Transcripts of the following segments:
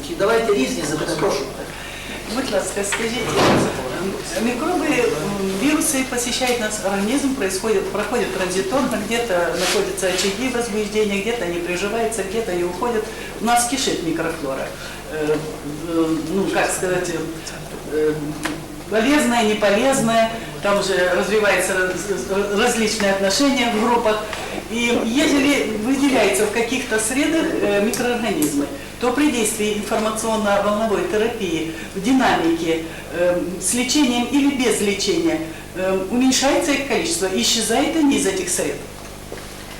І давайте різні запитання. Прошу. Будь ласка, скажите, э, микробы, м, вирусы посещают наш организм, происходит, проходят транзиторно, где-то находятся очаги возбуждения, где-то они приживаются, где-то они уходят. У нас кишит микрофлора. Э, э, Ну, как сказать, э, полезная, не полезная, там же развиваются раз- различные отношения в группах. И если выделяются в каких-то средах э, микроорганизмы, то при действии информационно-волновой терапии в динамике э, с лечением или без лечения э, уменьшается их количество, исчезают они из этих сред.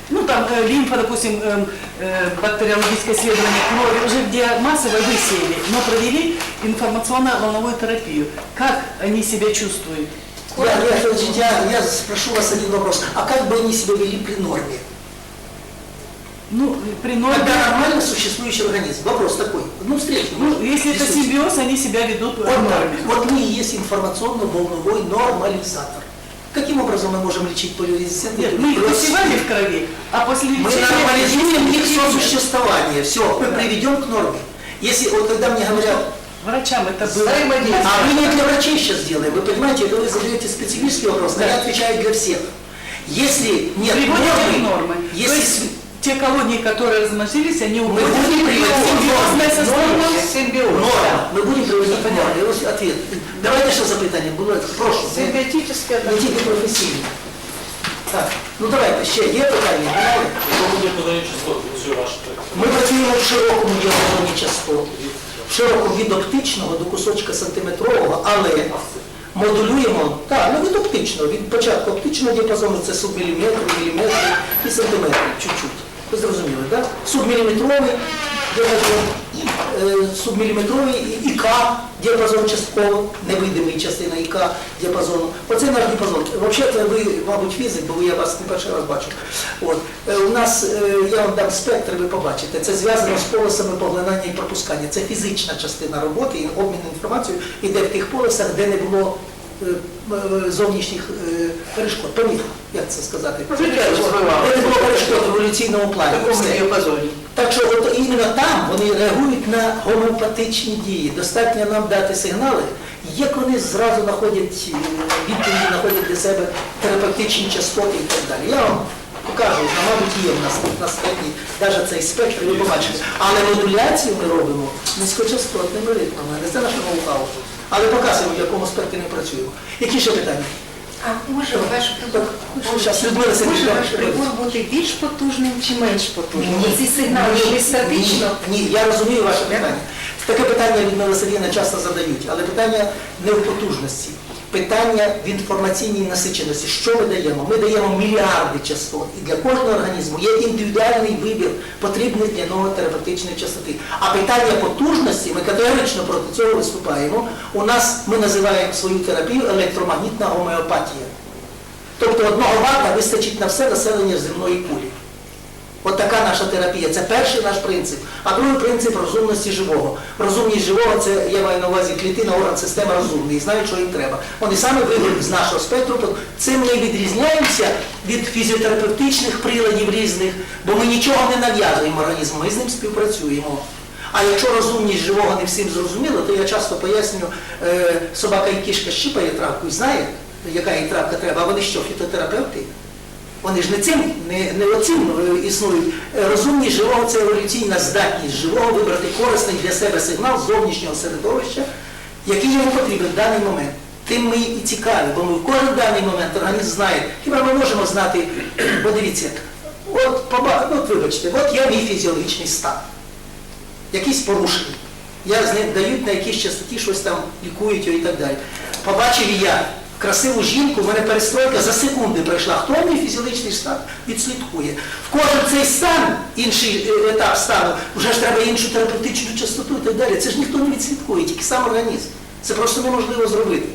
Ну, там э, лимфа, допустим, э, э, бактериологическое исследование крови, уже где массово высеяли, но провели информационно-волновую терапию. Как они себя чувствуют? Я, я, я, я спрошу вас один вопрос. А как бы они себя вели при норме? Ну, при норме, Когда нормально существующий организм. Вопрос такой. Ну, встречный. ну, если это симбиоз, они себя ведут Вот, норме. вот мы и есть информационно-волновой нормализатор. Каким образом мы можем лечить полиорезистентные Нет, мы их посевали в крови, а после Мы лечения... нормализуем их сосуществование. Все, мы приведем к норме. Если вот когда мне говорят, Врачам это было... а мы не для врачей сейчас делаем, вы понимаете, это вы задаете специфический вопрос, а я отвечаю для всех. Если нет Приводите нормы, нормы. Если есть те колонии, которые размножились, они мы уходят будем в приводить состояние. Норма. Ми будемо приводити к. Ось Ответ. Давайте ще запитання. Було прошу. Тільки професійні. Так, ну давайте ще є питання. Якщо буде все. Ми працюємо в широкому діапазоні частот. В широкому від оптичного до кусочка сантиметрового, але модулюємо, так, ну від оптичного, від початку оптичного діапазону це субміліметри, міліметри і сантиметри, чуть-чуть. Ви зрозуміли, так? Субміліметровий діапазон, е, субміліметровий ІК діапазон частково, невидимий частина ІК діапазону. Оце наш діапазон. Взагалі, ви, мабуть, фізик, бо я вас не перший раз бачу. От. Е, У нас, е, я вам дам спектр, ви побачите, це зв'язано з полосами поглинання і пропускання. Це фізична частина роботи, і обмін інформацією йде в тих полосах, де не було зовнішніх е, перешкод. Помітно, як це сказати? Життя розвивалося. Не було перешкод в еволюційному плані. Так що от іменно там вони реагують на гомеопатичні дії. Достатньо нам дати сигнали, як вони зразу знаходять е, відповіді, знаходять для себе терапевтичні частоти і так далі. Я вам покажу, мабуть, є в нас на степі навіть цей спектр, ви побачите. Але модуляцію ми робимо низькочастотними ритмами. Не це наше ноу-хау. Але показуємо, в якому аспекті ми працюємо. Які ще питання? А може ваш прибор, Щас, може ваш прибор бути більш потужним чи менш потужним? Ці сигнали Ні, статично? Ні, ні, я розумію ваше питання. Таке питання від Милосердіна часто задають, але питання не в потужності. Питання в інформаційній насиченості. Що ми даємо? Ми даємо мільярди частот. І для кожного організму є індивідуальний вибір, потрібний для нього терапевтичної частоти. А питання потужності, ми категорично проти цього виступаємо. У нас ми називаємо свою терапію електромагнітна гомеопатія. Тобто одного вата вистачить на все населення земної кулі. От така наша терапія. Це перший наш принцип. А другий принцип розумності живого. Розумність живого це я маю на увазі клітина, орган, система розумний, знають, що їм треба. Вони саме виберуть з нашого спектру. Цим ми відрізняємося від фізіотерапевтичних приладів різних, бо ми нічого не нав'язуємо організму, ми з ним співпрацюємо. А якщо розумність живого не всім зрозуміло, то я часто пояснюю, е, собака і кішка щипає травку і знає, яка їй травка треба, а вони що, фітотерапевти? Вони ж не цим, не, не оцим е, існують. Е, Розумність живого це еволюційна здатність живого вибрати корисний для себе сигнал зовнішнього середовища, який йому потрібен в даний момент. Тим ми і цікаві, бо ми в кожен даний момент організм знає. Хіба ми можемо знати, бо дивіться, от, поба- от вибачте, от є мій фізіологічний стан, якісь порушення. Я з ним дають на якійсь частоті щось там лікують його і так далі. Побачив я красиву жінку, в мене перестройка за секунди пройшла. Хто мій фізіологічний стан відслідкує? В кожен цей стан, інший е, етап стану, вже ж треба іншу терапевтичну частоту і так далі. Це ж ніхто не відслідкує, тільки сам організм. Це просто неможливо зробити.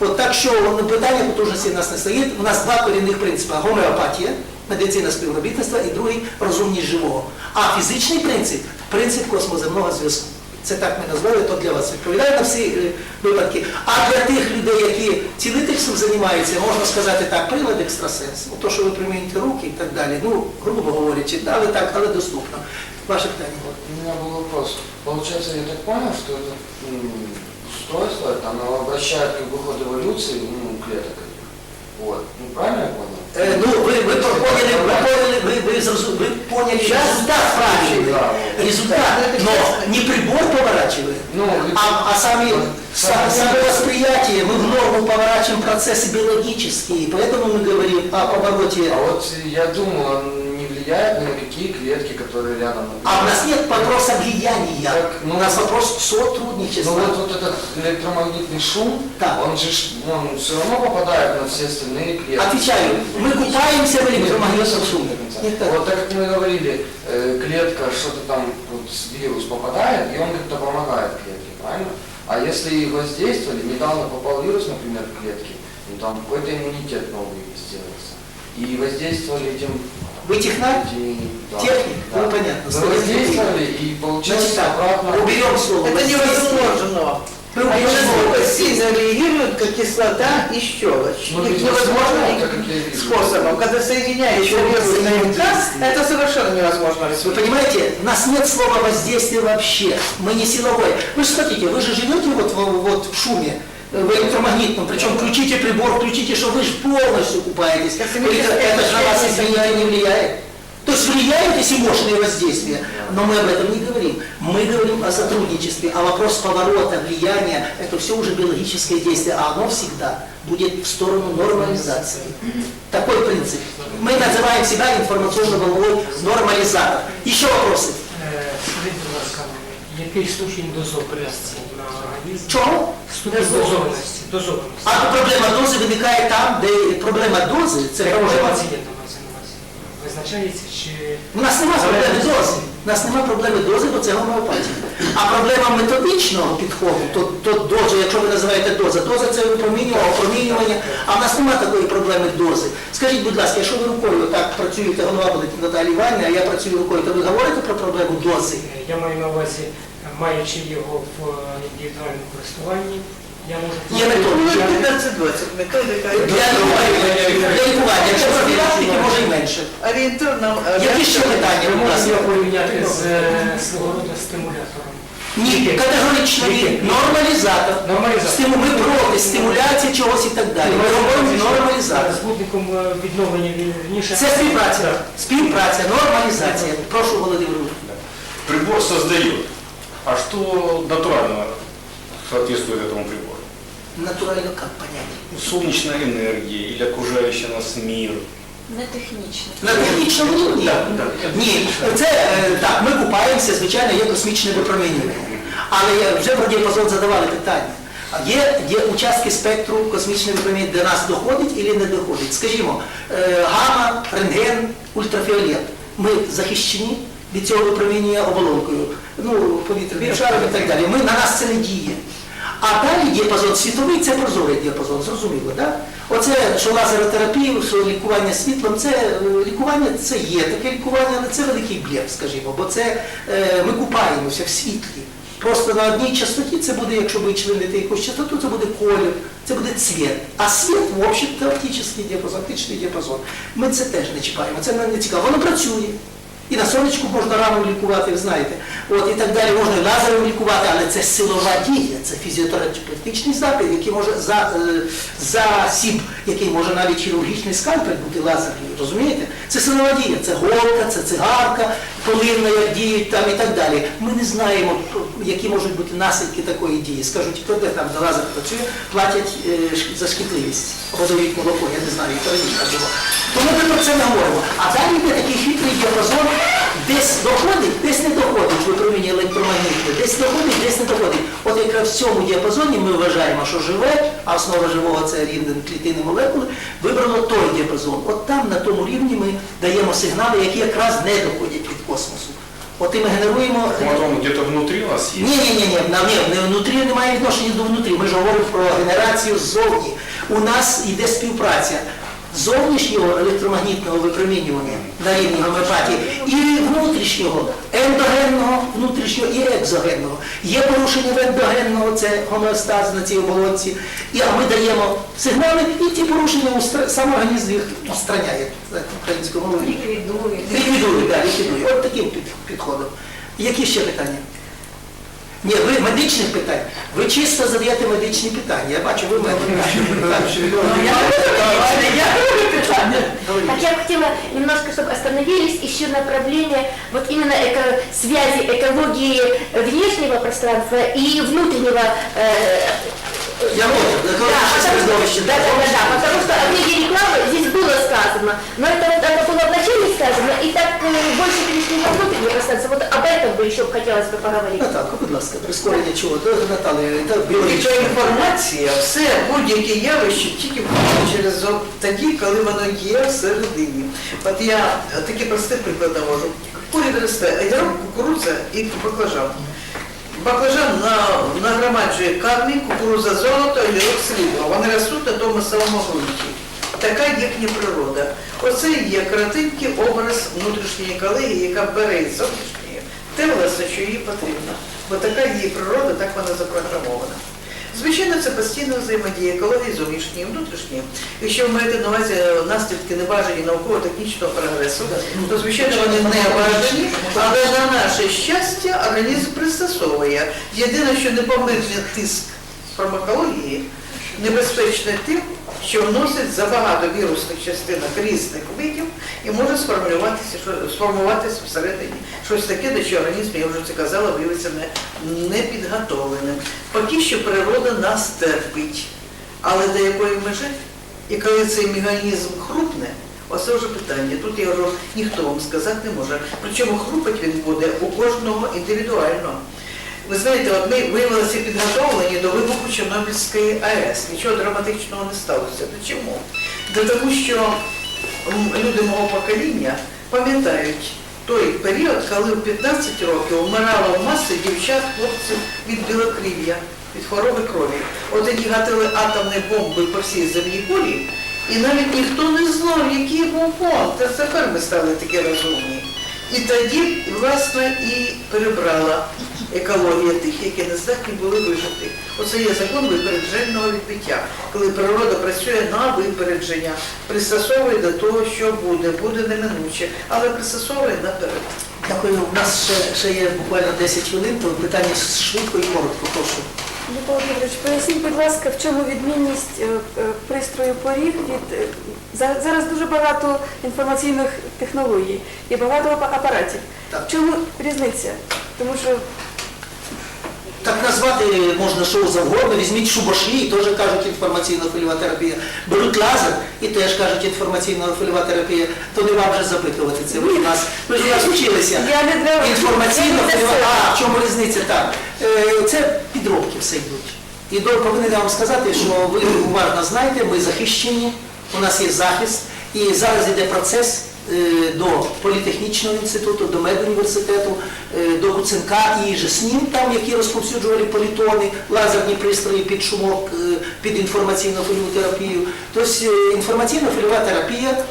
От так що ну, питання потужності в нас не стоїть. У нас два корінних принципи: гомеопатія, медицина співробітництва і другий розумність живого. А фізичний принцип принцип космоземного зв'язку. Це так ми назвали, то для вас відповідає на всі е, випадки. А для тих людей, які цілительством займаються, можна сказати так, прилад екстрасенс. Ну, То, що ви примінюєте руки і так далі. Ну, грубо говорячи, але так, але доступно. Ваше питання. У меня был вопрос. Получается, я так понял, что это м, устройство, там, оно обращает как бы ход эволюции ну, клеток этих. Вот. Ну, правильно я понял? Е, ну, ви, ви поняли, ви поняли, ви, ви, зрозу- ви поняли результат правильный. Да. Результат, но не прибор поворачивает, Ну, а, а сами, са- сами восприятие, мы в норму поворачиваем процессы биологические, поэтому мы говорим о повороте. А вот я думал, он не влияет на такие клетки, которые рядом. А у нас нет вопроса влияния, Так, ну, у нас вопрос Ну сотрудничества. вот, вот этот электромагнитный шум, Да. он же ну, он все равно попадает на все остальные клетки. Отвечаю, мы купаемся в Нет, электромагнитном шуме. до конца. Не так. Вот так как мы говорили, э, клетка, что-то там, вот, вирус попадает, и он как-то помогает клетке, правильно? А если воздействовали, недавно попал вирус, например, в клетки, ну там какой-то иммунитет новый сделался. И воздействовали этим... Вы технарь? да, Техник? да. Ну, понятно. Мы воздействовали, и получилось Значит так, обратно... уберем слово. Это невозможно. Уберем слово настолько сильно реагируют, как кислота и щелочь. Ну, Их ведь невозможно возможно, никаким способом. Когда соединяешь вирус и МК, взаимодействие. это совершенно невозможно Вы понимаете, у нас нет слова воздействия вообще. Мы не силовой. Вы же смотрите, вы же живете вот, в- вот в шуме, в электромагнитном, причем включите прибор, включите, что вы же полностью купаетесь. Вы- Это же на вас, извините, не влияет. То есть влияют эти мощные воздействия, но мы об этом не говорим. Мы говорим о сотрудничестве, а вопрос поворота, влияния, это все уже биологическое действие, а оно всегда будет в сторону нормализации. Такой принцип. Мы называем себя информационно-волновой нормализатор. Еще вопросы? Який ступінь дозованості на організм? Чого? Ступінь дозованості. Дозованості. А проблема дози виникає там, де проблема дози, це проблема. проблема пацієнта мається на увазі. Визначається чи У нас немає проблеми дози. У нас немає проблеми дози, бо це гомеопатія. А проблема методичного підходу, то, то доза, якщо ви називаєте доза, доза це випромінювання, опромінювання, а в нас немає такої проблеми дози. Скажіть, будь ласка, якщо ви рукою так працюєте, голова болить Наталі Іванівна, а я працюю рукою, то ви говорите про проблему дози? Я маю на увазі, маючи його в е, індивідуальному користуванні, Є методика. Ну, 15-20 методика. Для лікування, для лікування. Якщо профілактики, може і менше. Ориентировно. Які ще питання, Ви можете його порівняти з е, свого роду стимулятором. Ні, категорично ні. Нормалізатор. Нормалізатор. Стиму- Ми проти стимуляції чогось і так далі. Ми говоримо нормалізатор. Збутником е, відновлення вірніше. Це співпраця. Співпраця, нормалізація. Прошу, Володимир. Прибор создает. А что натурально соответствует этому прибору? Натурально як понять? Ну, Солнечная энергия или окружающий нас мир. Не технічно. На технічному рівні? Ні, це е, так, ми купаємося, звичайно, є космічне випромінювання. Але я- вже про діапазон задавали питання. А Є, є участки спектру космічного випромінювання, де нас доходить і не доходить. Скажімо, е, гамма, рентген, ультрафіолет. Ми захищені від цього випромінювання оболонкою, ну, повітряним шаром і так далі. Ми, на нас це не діє. А далі діапазон світовий це прозорий діапазон, зрозуміло, так? Оце, що лазеротерапія, що лікування світлом, це е, лікування це є таке лікування, але це великий блєв, скажімо, бо це е, ми купаємося в світлі. Просто на одній частоті це буде, якщо ви члените якусь частоту, це буде колір, це буде цвіт. А світ, в общем-то, діапазон, оптичний діапазон. Ми це теж не чіпаємо, це нам не цікаво. Воно працює. І на сонечку можна рану лікувати, знаєте. От, і так далі можна лазером лікувати, але це силова дія, це фізіотерапевтичний запит, який може за, е, засіб, який може навіть хірургічний скальпель бути лазерний, розумієте? Це силова дія, це голка, це цигарка, полинна, як діють там і так далі. Ми не знаємо, які можуть бути наслідки такої дії. Скажуть, хто де там за лазер працює, платять е, за шкідливість, подають молоко, я не знаю, і раніше було. Тому ми про це не говоримо. А далі йде такий хитрий діапазон, десь доходить, десь не доходить випроміння електромагнітне, десь доходить, десь не доходить. От якраз в цьому діапазоні ми вважаємо, що живе, а основа живого це рівень клітини молекули, вибрано той діапазон. От там, на тому рівні, ми даємо сигнали, які якраз не доходять від космосу. От і ми генеруємо. Вот он где-то внутри нас есть. Ні, ні, ні, ні, не внутрі немає відношення до внутрі. Ми ж говоримо про генерацію ззовні. У нас йде співпраця зовнішнього електромагнітного випромінювання на рівні гомеопатії і внутрішнього, ендогенного, внутрішнього і екзогенного. Є порушення в ендогенного, це гомеостаз на цій оболонці, і, а ми даємо сигнали, і ті порушення сам організм їх устраняє. Українською мовою. Ліквідує. Ліквідує, так, ліквідує. От таким підходом. Які ще питання? Ні, ви медичних питань. Ви чисто задаєте медичні питання. Я бачу, ви медик. Так я бы хотела немножко, чтобы остановились еще на проблеме вот именно эко- связи экологии внешнего пространства и внутреннего э, Я можу, Да, екологічне потому, середовище. да, да, да, да, потому что о книге рекламы здесь было сказано, но это, вот, это было вначале сказано, и так э, больше перешли на внутреннее пространство. Вот об этом бы еще хотелось бы поговорить. Наталка, будь ласка, прискорення чого? То Наталія, це Ця біологічна. інформація, все, будь-яке явище тільки входить через зо- тоді, коли воно є всередині. От я е, такі прості приклади можу. Поряд росте айдарок, кукурудза і баклажан. Баклажан на, нагромаджує кадмій, кукуруза золото, огірок срібло. Вони ростуть на тому самому ґрунті. Така їхня природа. Оце є коротенький образ внутрішньої екології, яка бере із зовнішньої те власне, що їй потрібно. Бо така її природа, так вона запрограмована. Звичайно, це постійна взаємодія екології зовнішньої і внутрішньої. Якщо ви маєте на увазі наслідки небажані науково-технічного прогресу, то звичайно вони не бажані, але на наше щастя організм пристосовує. Єдине, що непомірний тиск фармакології небезпечний тим, що вносить забагато вірусних частинок різних видів і може сформулюватися, сформуватися всередині щось таке, до чого організм, я вже це казала, виявиться не, непідготовленим. Поки що природа нас терпить. Але до якої межі? І коли цей механізм хрупне, оце вже питання. Тут я вже ніхто вам сказати не може. Причому хрупать він буде у кожного індивідуально. Ви знаєте, от ми виявилися підготовлені до вибуху Чорнобильської АЕС. Нічого драматичного не сталося. Та Чому? Та тому що люди мого покоління пам'ятають той період, коли в 15 років вмирало маси дівчат, хлопців від білокрів'я, від хвороби крові. От тоді гатили атомні бомби по всій земній кулі, і навіть ніхто не знав, який був фонд. Та тепер ми стали такі розумні. І тоді, власне, і перебрала екологія тих, які не здатні були вижити. Оце є закон випереджального відбиття, коли природа працює на випередження, пристосовує до того, що буде, буде неминуче, але пристосовує наперед. Дякую. У нас ще, ще є буквально 10 хвилин, то питання швидко і коротко, прошу. Микола Петрович, поясніть, будь ласка, в чому відмінність е, е, пристрою поріг від е, за- зараз дуже багато інформаційних технологій і багато апаратів. Так. В чому різниця? Тому що Так назвати можна що завгодно, візьміть шубошлі, теж кажуть інформаційна хвильова терапія. Беруть лазер і теж кажуть інформаційна хвильова терапія, то не вам вже запитувати це. Ви у нас, ви ж нас вчилися. Інформаційна я хвильова, а в чому різниця так? Е, Це підробки все йдуть. І до- повинен вам сказати, що ви уважно знаєте, ми захищені, у нас є захист, і зараз йде процес до політехнічного інституту, до медуніверситету, е, до Куценка і ЖЕСНІМ, там, які розповсюджували політони, лазерні пристрої під шумок, е, під інформаційну хвильову терапію. Тобто е, інформаційна хвильова терапія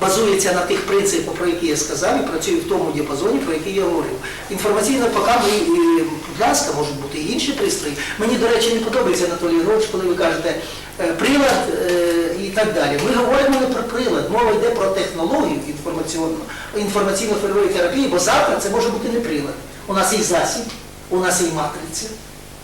базується на тих принципах, про які я сказав, і працює в тому діапазоні, про який я говорив. Інформаційно, поки ми, е, будь ласка, можуть бути і інші пристрої. Мені, до речі, не подобається Анатолій Григорович, коли ви кажете е, прилад е, і так далі. Ми говоримо не про прилад, мова йде про технологію інформаційну, інформаційно-хвильової терапії, бо завтра це може бути не прилад. У нас є засіб, у нас є матриця,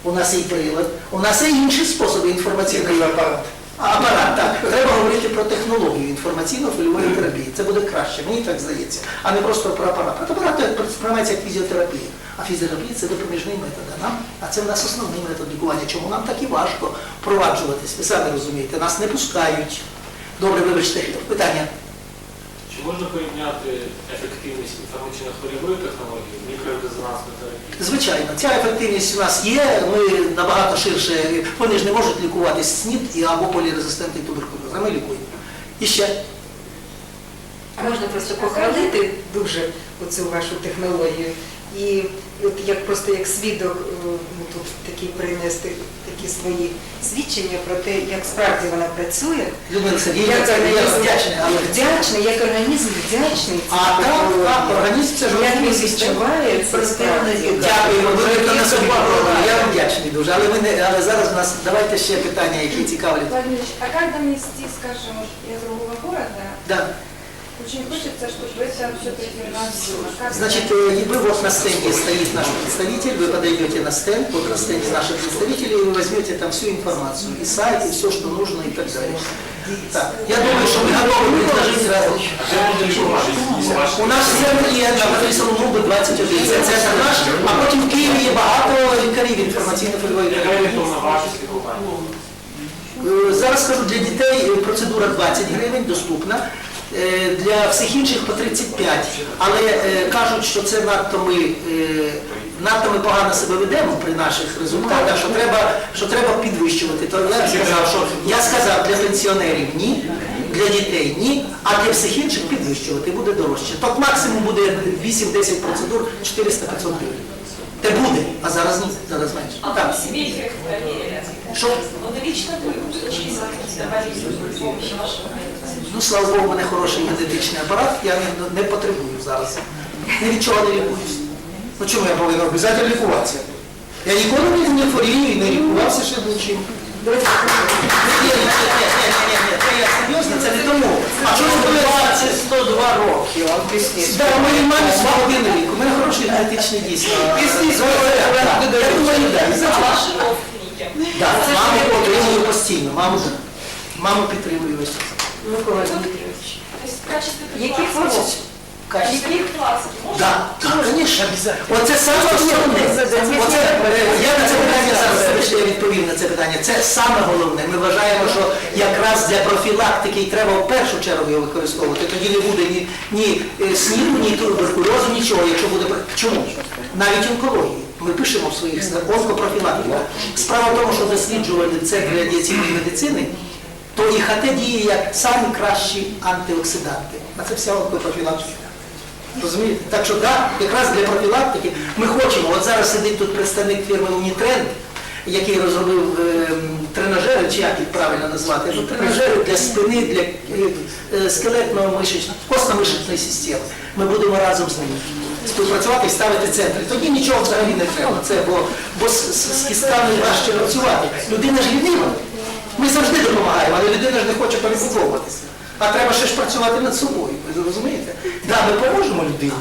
у нас є прилад, у нас є інші способи інформаційної апарат. Апарат, так. Треба говорити про технологію інформаційно-хвильової терапії. Це буде краще, мені так здається, а не просто про апарат. Апарат сприймається як фізіотерапія, а фізіотерапія це допоміжний метод. А нам, а це в нас основний метод лікування. Чому нам так і важко впроваджуватись? Ви самі розумієте, нас не пускають. Добре, вибачте, питання. Чи можна порівняти ефективність інформаційно-хвильової технології, мікрорезонансної терапії? Звичайно, ця ефективність у нас є, ми набагато ширше, вони ж не можуть лікувати СНІД і або полірезистентний туберкульоз, а ми лікуємо. І ще. А можна просто похвалити дуже оцю вашу технологію і от як просто як свідок е, ну, тут такий принести такі свої свідчення про те, як справді вона працює. Як організм вдячний, як організм вдячний. А так, так, організм це ж як він відчуває і- Дякуємо. Я вдячний дуже. Але ми не але зараз у нас давайте ще питання, які цікавлять. Владимир Ильич, а как донести, скажем, из другого города? Да. Очень хочется, чтобы это все-таки у нас было. Как Значит, это? э, вы вот на стенде стоит наш представитель, вы подойдете на стенд, вот на стенде наших представителей, и вы возьмете там всю информацию, и сайт, и все, что нужно, и так далее. Так, я думаю, что мы готовы предложить разные. Де буде лікуватися? У нас в центрі є написано МУБ 21, це центр наш, а потім в Києві є багато лікарів інформаційно-польової Яка лікарів. орієнтовна вартість лікування? Е, Зараз скажу, для дітей е, процедура 20 гривень доступна, е, для всіх інших по 35. Але е, кажуть, що це надто ми, е, надто ми погано себе ведемо при наших результатах, що треба, що треба підвищувати. То я сказав, що я сказав для пенсіонерів ні, для дітей ні, а для всіх інших підвищувати буде дорожче. Тобто максимум буде 8-10 процедур 400-500 гривень. Те буде, а зараз ні, зараз менше. Так. Що? лично вы учитываете болезнь помощи вашего Ну, слава Богу, у мене хороший генетичний апарат, я не, не потребую зараз. Ні від чого не лікуюсь. Ну чому я повинен обов'язково лікуватися? Я ніколи не, хворію і не лікувався ще нічим. Ні, ні, ні, ні, ні, ні, це я серйозно, це не тому. А чому ви це 102 роки? Он пісні. Да, у моїй мамі свого один рік, у мене хороший генетичний дійсно. Пісні Так, маму підтримую постійно, маму, підтримую час. Микола Дмитрович. То есть в качестве Які? Да. Оце саме основне. Оце, е, я на це питання зараз вибачте, я відповім на це питання. Це саме головне. Ми вважаємо, що якраз для профілактики і треба в першу чергу його використовувати. Тоді не буде ні, ні е, СНІДу, ні туберкульозу, нічого, якщо буде пр- чому? Навіть онкології. Ми пишемо в своїх снах онкопрофілактика. Справа в тому, що досліджували центри радіаційної медицини, то ІХТ діє як самі кращі антиоксиданти. А це вся онкопрофілактика. Розумієте? Так що так, якраз для профілактики ми хочемо, от зараз сидить тут представник фірми Унітренд, який розробив е, тренажери, чи як їх правильно назвати, ну, тренажери для спини, для е, е, скелетно-мишечної, костно-мишечної системи. Ми будемо разом з ними співпрацювати і ставити центри. Тоді нічого взагалі не треба. Це, бо, бо з, з, з кістками важче працювати. Людина ж лінива. Ми завжди допомагаємо, але людина ж не хоче перебудовуватися. А треба ще ж працювати над собою. Ви розумієте? Да, ми поможемо людині.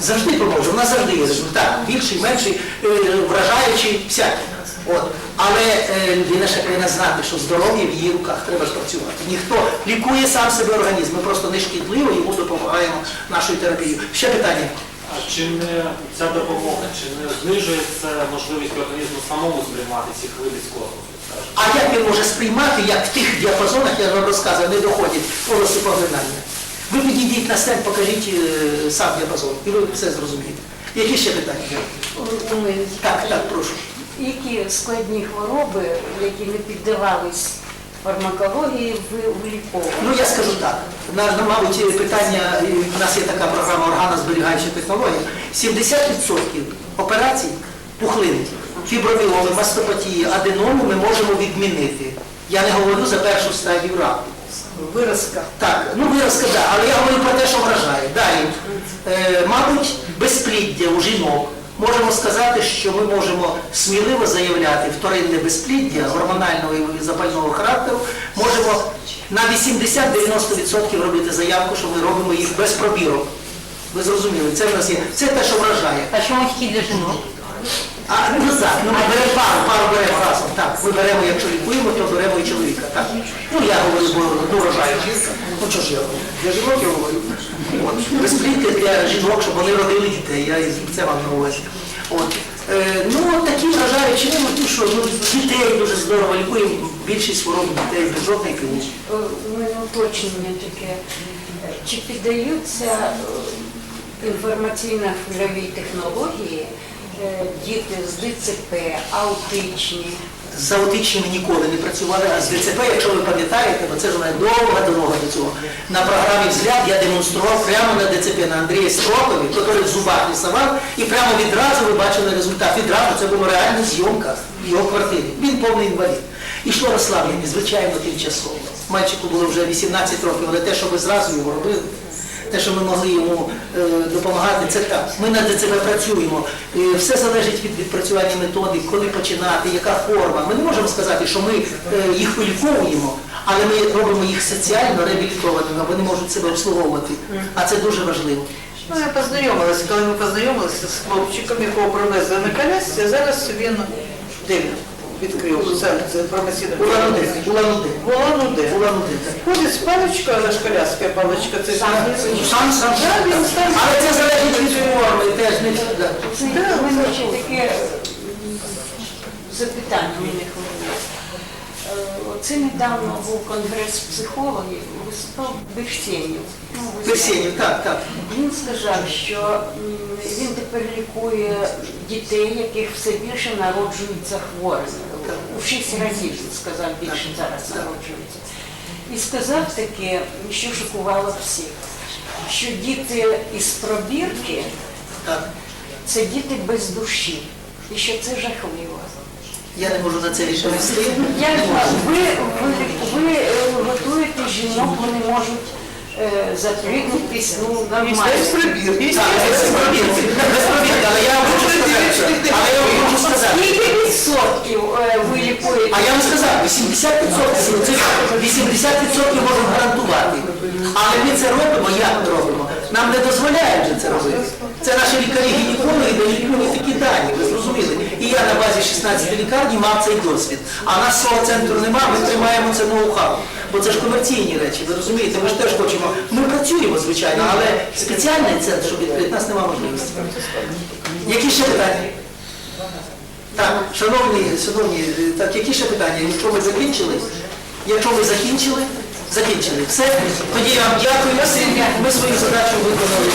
Завжди поможемо. У нас завжди є результат. Більший, менший, е, вражаючий, всякий. От. Але е, людина ще повинна знати, що здоров'я в її руках треба ж працювати. Ніхто лікує сам себе організм. Ми просто нешкідливо йому допомагаємо нашою терапією. Ще питання. А чи не ця допомога, чи не знижується можливість організму самому сприймати хвилі з скажімо? А як він може сприймати, як в тих діапазонах, я вам розказував, не доходять полоси поглинання? Ви підійдіть на стенд, покажіть е, сам діапазон, і ви все зрозумієте. Які ще питання? Так, так, прошу. які складні хвороби, які не піддавались фармакології, ви виліковували? Ну я скажу так. На, на, мабуть, питання, і в нас є така програма органозберігаюча технологія. 70% операцій пухлин, фіброміоми, мастопатії, аденоми ми можемо відмінити. Я не говорю за першу стадію раку. Виразка. Так, ну виразка, да, але я говорю про те, що вражає. Далі, е, мабуть, безпліддя у жінок. Можемо сказати, що ми можемо сміливо заявляти вторинне безпліддя гормонального і запального характеру. Можемо на 80-90% робити заявку, що ми робимо їх без пробірок. Ви зрозуміли, це в нас є. Це те, що вражає. А чому тільки для жінок? А ну так, ну ми беремо пару, пару беремо разом. Так, ми беремо, якщо лікуємо, то беремо і чоловіка. Так. Ну я говорю, бо ну, рожаю жінка. Ну що ж я говорю? Для жінок я говорю. От. Безпліддя для жінок, щоб вони родили дітей. Я це вам на увазі. От. Е, ну такі вражаючі, ну ну, що, ну дітей дуже здорово лікуємо. Більшість хвороб дітей без жодної півні. Е, У мене уточнення таке. Чи піддаються е, інформаційно-хвильовій технології діти з ДЦП, аутичні? з аутичними ніколи не працювали, а з ДЦП, якщо ви пам'ятаєте, бо це ж мене довга дорога до цього. На програмі «Взгляд» я демонстрував прямо на ДЦП на Андрія Строкові, який в зубах рисував, і прямо відразу ви бачили результат. Відразу це була реальна зйомка в його квартирі. Він повний інвалід. Ішло розслаблення, звичайно, тимчасово. Мальчику було вже 18 років, але те, що ви зразу його робили, те, що ми могли йому е, допомагати, це так. Ми над цим працюємо. Все залежить від відпрацювання методик, коли починати, яка форма. Ми не можемо сказати, що ми е, їх виліковуємо, але ми робимо їх соціально реабілітованими, вони можуть себе обслуговувати. А це дуже важливо. Ну, я познайомилася, коли ми познайомилися з хлопчиком, якого привезли на колясці, зараз він він відкрив це, це інформаційне Улан-Удэ, Улан-Удэ. Улан-Удэ. Улан-Удэ, так. Ходить з паличкою, але ж коляска, паличка, це ж Сам, сам, Да, він сам. Але це залежить від форми, теж не да. У мене ще таке м, запитання у них мене. Оце недавно був конгрес психологів, виступав Берсенів. Ну, ви Берсенів, так, так. Він сказав, що м, він тепер лікує дітей, яких все більше народжуються хворими. У шість разів сказав, більше зараз народжуються. І сказав таке, що шокувало всіх, що діти із пробірки це діти без душі. І що це жахливо. Я не можу на це відповісти. Як ви, ви, ви готуєте жінок, вони можуть е, запригнутись, ну, нормально. Пробірки, без пробірки, але я вам хочу сказати, але я вам хочу сказати. Скільки відсотків е, ви лікуєте? А я вам сказав, 80% це 80% можемо гарантувати. Але ми це робимо, як робимо? Нам не дозволяють же це робити. Це наші лікарі-гінекологи дають мені такі дані, ви зрозуміли. І я на базі 16 лікарні мав цей досвід. А нас свого центру немає, ми тримаємо це ноу-хау. Бо це ж комерційні речі, ви розумієте, ми ж теж хочемо. Ми працюємо, звичайно, але спеціальний центр, щоб відкрити, нас немає можливості. Які ще питання? Так, шановні, шановні, так, які ще питання? Якщо ми закінчили? Якщо ви закінчили, закінчили. Все, тоді я вам дякую. Ми свою задачу виконали.